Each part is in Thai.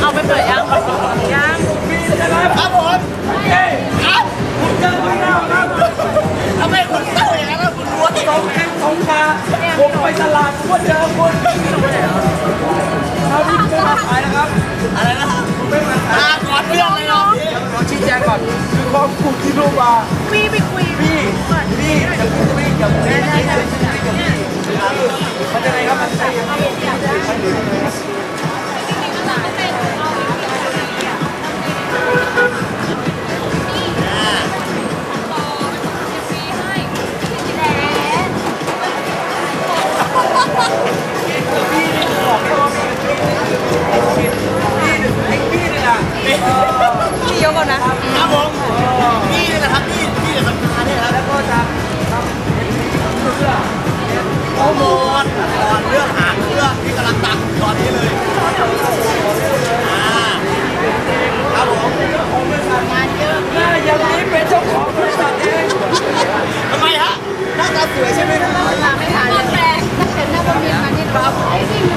เอาไปเปิดยังยังครับผมเอ้ยครับคุณเจอคุณแล้วครับทำไมคุณเจออย่างนั้นล่ะคุณรวยสองแข้งสองขาผมไปตลาดผมก็เจอคุณเอาที่ไม่มาขายนะครับ อะไรนะครับไม่มาขายก่อนเรื่องเลยเนาะขอชี้แจงก่อนคือข้อมูลที่รู้มาพี่ไปคุยพี่พี่กับพี่กับแม่พี่กับพี่กับพี่มันจะไงครับมันจะไพี่ขอโทษ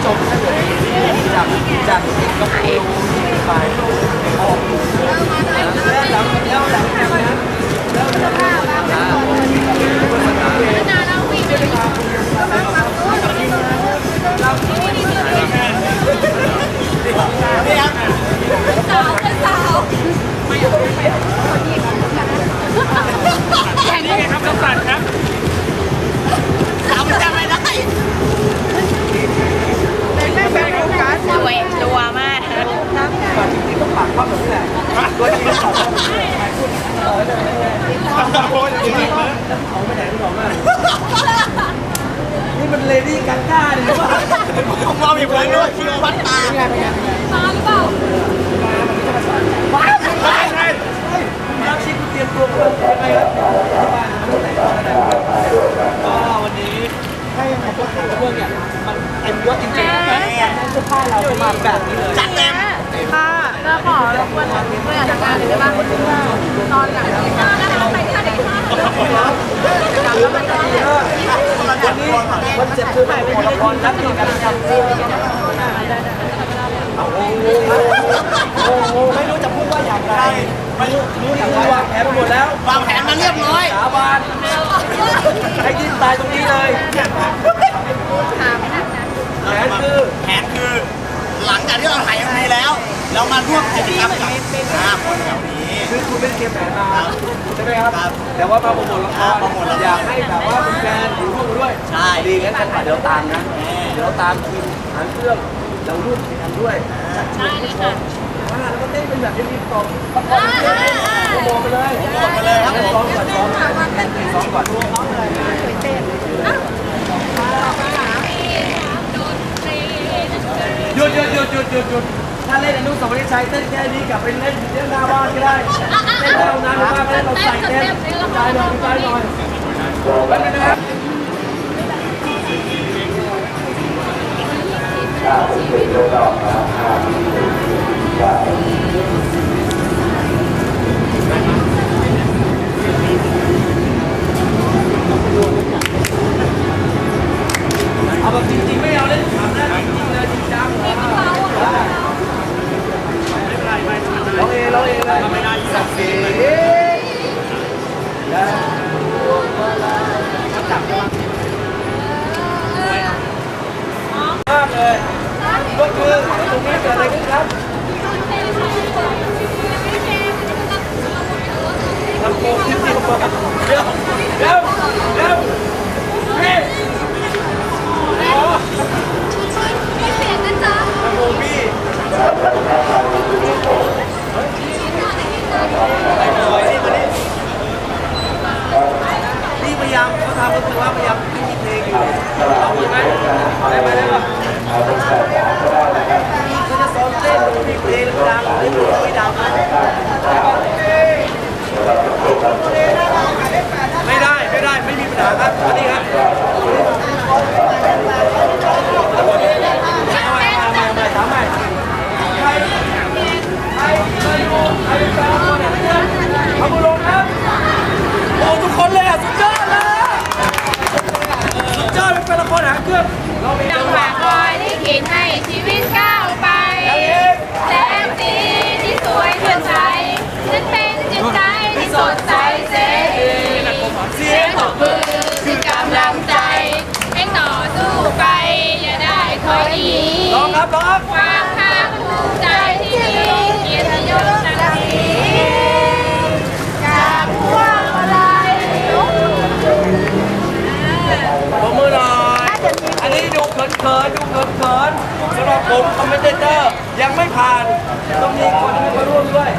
จบแค่เลยจากจากที่ก็ไปร วยรัวมากจริงๆต้องปากเข้าแบบนี้แหละตัวจริงต้องปากเข้าแบบนี้โอ้ยจริงๆเขาไม่ไหนไม่บอกมากนี่มันเลดี้กังก้าดิหรือเปล่าผมมองอีกเลยด้วยคิววัดตาเป็นไงเป็นไงมาหรือเปล่าว้าวใช่ใช่นักชิดเตรียมตัวเป็นไงครับบ้านตั้งแต่ตอนนั้นก็วันนี้ให้มาพวกเรื่องเนี่ยมัน เต็มยศจริงๆนะเสื้อผ้าเรามาแบบนี้เลยจัดเต็มค่ะก็ขอรบกวนเพื่อนจากงานเลยได้ป่ะนอนหลังที่นอนนะคะไปที่ไหนคะกลับแล้วมันจะเออวันนี้วันเจ็บคือใหม่ไม่มีละครนัดกันทำโอ้โหโอ้โหไม่รู้จะพูดว่าอย่างไรไม่รู้รู้อย่างไรวางแผนไปหมดแล้ววางแผนมาเรียบร้อยสาบานให้ดิ้นตายตรงนี้เลยถามนะ แผนคือ แผนคือ หลังจากที่เราถ่ายเอ็มวีแล้ว เรามาร่วมกิจกรรมกับอ่าคนแถวนี้ คือคุณไม่ได้เตรียมแผนมาใช่ไหมครับแต่ว่ามาโปรโมทละครอยากให้แบบว่าเป็นแฟนอยู่ร่วมด้วยใช่ ดีงั้นกันเดี๋ยวตามนะ เดี๋ยวตามทีมหางเครื่องเรารุ่นไปทำด้วยใช่เลยค่ะอ่าแล้วก็เต้นเป็นแบบที่มีตบประกอบโปรโมทไปเลยโปรโมทไปเลยครับผม ซ้อมก่อนซ้อมซ้อมก่อนหยุด หยุดหยุดหยุดถ้าเล่นอนุสาวรีย์ชัยเต้นแค่นี้กลับไปเล่นเรื่องหน้าบ้านก็ได้เล่นเรานานมากเล่นเราใส่เต้นตายหน่อยตายหน่อยแป๊บนึงนะครับเอา ความภาคภูมิใจที่มีเกียรติยศศักดิ์ศรีจากพวกอะไรปรบมือหน่อย อันนี้ดูเขินๆ ดูเขินๆสำหรับผมคอมเมนเตอร์ยังไม่ผ่าน ต้องมีคนที่มาร่วมด้วย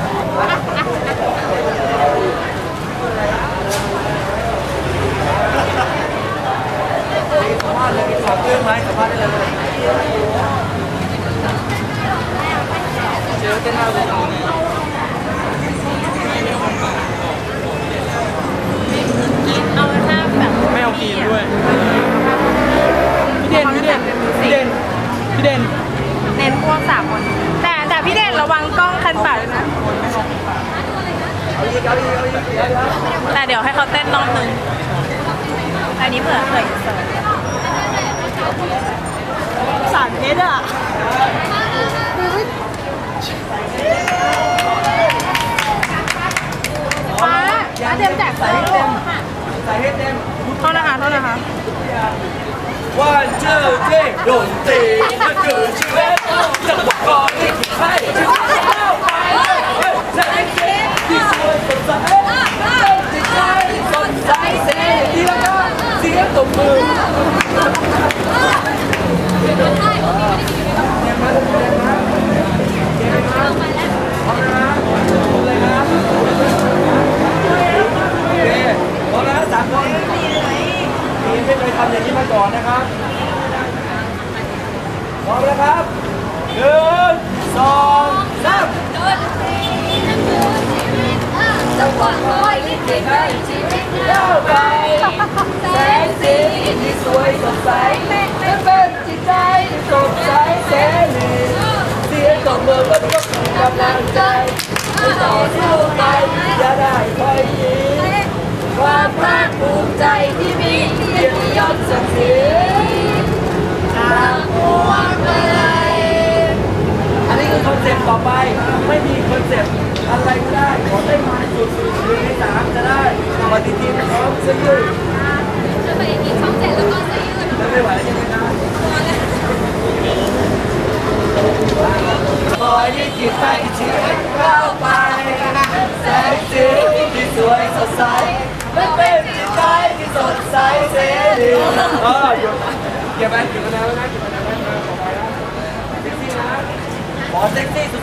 สัมภาษณ์เลยมีขอเรื่องไหมสัมภาษณ์ได้เลย จอเต้นหน้าเวทีเอาภาพแบบไม่เอากีนด้วย พี่เด่นพี่เด่นพี่เด่นพี่เด่นเน้นพวกสามคน แต่แต่พี่เด่นระวังกล้องคันปากด้วยนะเอาอีกเอาอีกเอาอีกเดี๋ยวเดี๋ยวแต่เดี๋ยวให้เขาเต้นรอบนึงอันนี้เผื่อเผื่ออินเสิร์ตสารเพชรอะ ฟ้าฟ้าเต็มแจกใส่เสื้อให้เต็มใส่ให้เต็มโทษนะคะโทษนะคะวันเจอเจ๊โดนตี ทำอย่างนี้มาก่อนนะครับพร้อมแล้วครับหนึ่งสองสามจังหวะคอยลิขิตให้ชีวิตก้าไปแสงสีที่สวยสดใสและเป็นจิตใจสดใสเสรีเสียงตบมือก็ยกกำลังใจให้ต่อสู้ไปจะได้ไปดี ความภาคภูมิใจที่มีเกียรติยศศักดิ์ศรีจากพวงมาลัยอันนี้คือคอนเซ็ปต์ต่อไป ไม่มีคอนเซ็ปต์อะไรก็ได้ ขอได้มาสุดๆหนึ่งในสามจะได้ปฏิทินพร้อมเสื้อยืดจะไปกินช่องเจ็ดแล้วก็ใส่ยืด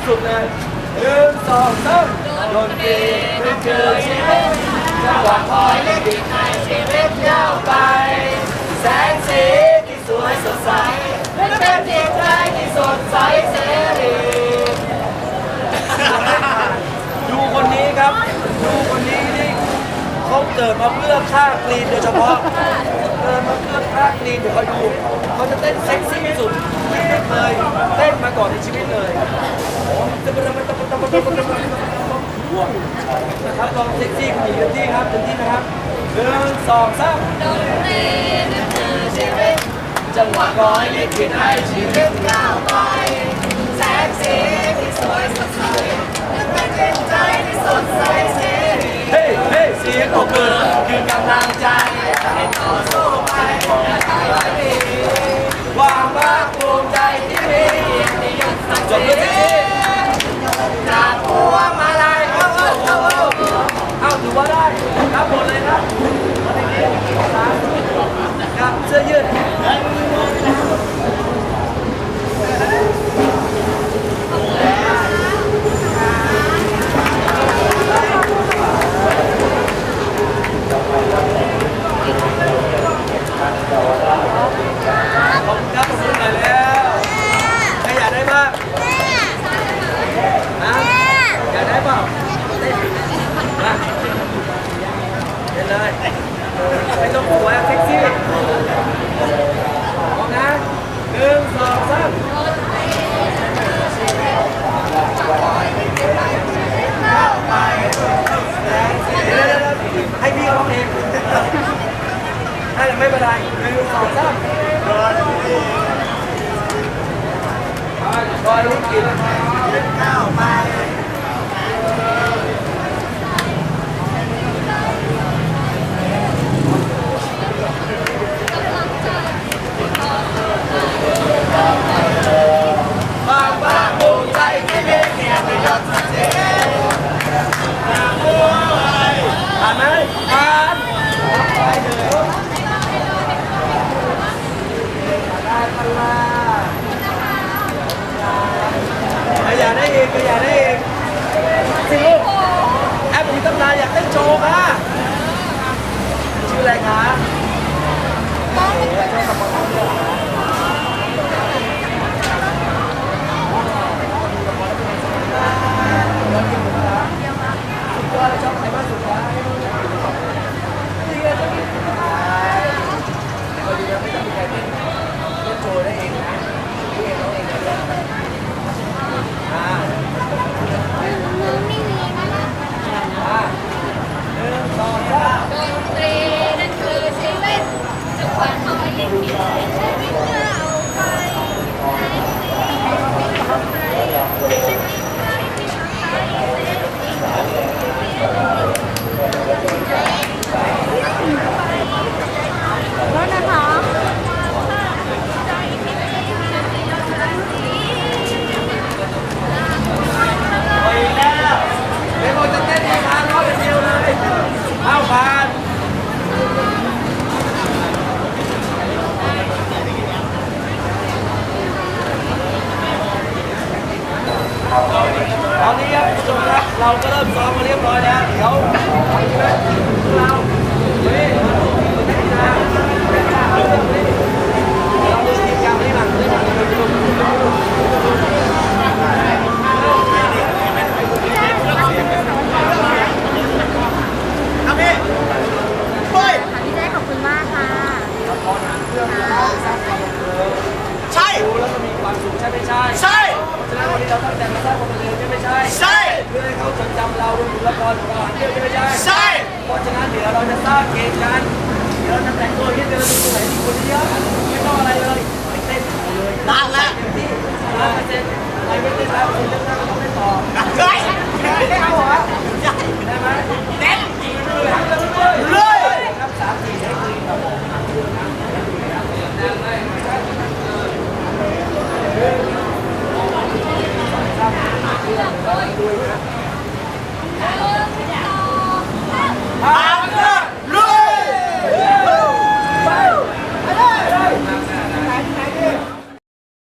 สุดเลยหนึ่งสองสามดนตรีเป็นเกิดชีวิตจังหวะคอยลิขิตให้ชีวิตยาวไป แสงสีที่สวยสดใสและเป็นจิตใจที่สดใสเสรีดูคนนี้ครับ ดูคนนี้นี่เขาเกิดมาเพื่อฆ่ากรีนโดยเฉพาะเกิดมาเพื่อฆ่ากรีนเดี๋ยวเขาดูเขาจะเต้นเซ็กซี่ที่สุดที่ไม่เคยเต้นมาก่อนในชีวิต นะครับลองเซ็กซี่คุณหญิงเต็มที่ครับเต็มที่นะครับหนึ่งสองสามดนตรีนั่นคือชีวิตจังหวะร้อยลิขิตให้ชีวิตก้าวไปแสงสีที่สวยสดใสและเป็นจิตใจที่สดใสเสรีเฮ้เฮ้เสียงปรบมือคือกำลังใจให้ต่อสู้ไปอย่าทำลายดีความภาคภูมิใจที่มีจบเลยสิจาก เอาถือว่าได้ครับหมดเลยครับครับเสื้อยืด ขอบคุณครับขอบคุณหน่อยแล้วใครอยากได้บ้างนะอยากได้เปล่ามาเล่นเลยไม่ต้องกลัวเซ็กซี่พร้อมนะหนึ่งสองสามเดี๋ยวเดี๋ยวเดี๋ยว ให้พี่ร้องเองให้ไม่เป็นไรหนึ่งสองสามก็ลูกกินข้าวไป ได้พันละขยันได้อีกขยันได้อีกสิลูกแอปมีตำนานอยากเต้นโชว์ค่ะ ครับะสุดยอดเลยชอบใครมากสุดคะนี่ก็จะมีคนเดียวไม่ต้องมีใครเต้นเต้นโชว์ได้เองนะนี่เองน้องเองนะอ่า มือไม่มีนะ อ่าหนึ่งสองสาม ดนตรีนั่นคือชีวิตจะควันคอยยิ่งใหญ่ชีวิตเราไปรถนะคะ ไปแล้วเดี๋ยวบอกจะเต้นให้ทานรอบเดียวเลยเอาผ่าน ตอนนี้ครับคุณผู้ชมครับเราก็เริ่มซ้อมมาเรียบร้อยแล้วเดี๋ยวเราเฮ้ยมาดูเต้นนะเราดูทีมการที่หลังที่หลัง เราตั้งใจมาสร้างความบันเทิงใช่ไม่ใช่ ใช่ เพื่อให้เขาจดจำเรารวมถึงละครของเราเที่ยวใช่ไม่ใช่ ใช่ เพราะฉะนั้นเดี๋ยวเราจะสร้างเกมกันเดี๋ยวเราจะแต่งตัวที่เดินไปไหนที่คนเยอะไม่ต้องอะไรเลยไปเต้นเลยตามละเที่ร้อยเปอร์เซ็นต์อะไรไม่ได้ร้อยเปอร์เซ็นต์องน้าเราไม่ต่อ เฮ้ย ไม่เอาเหรอ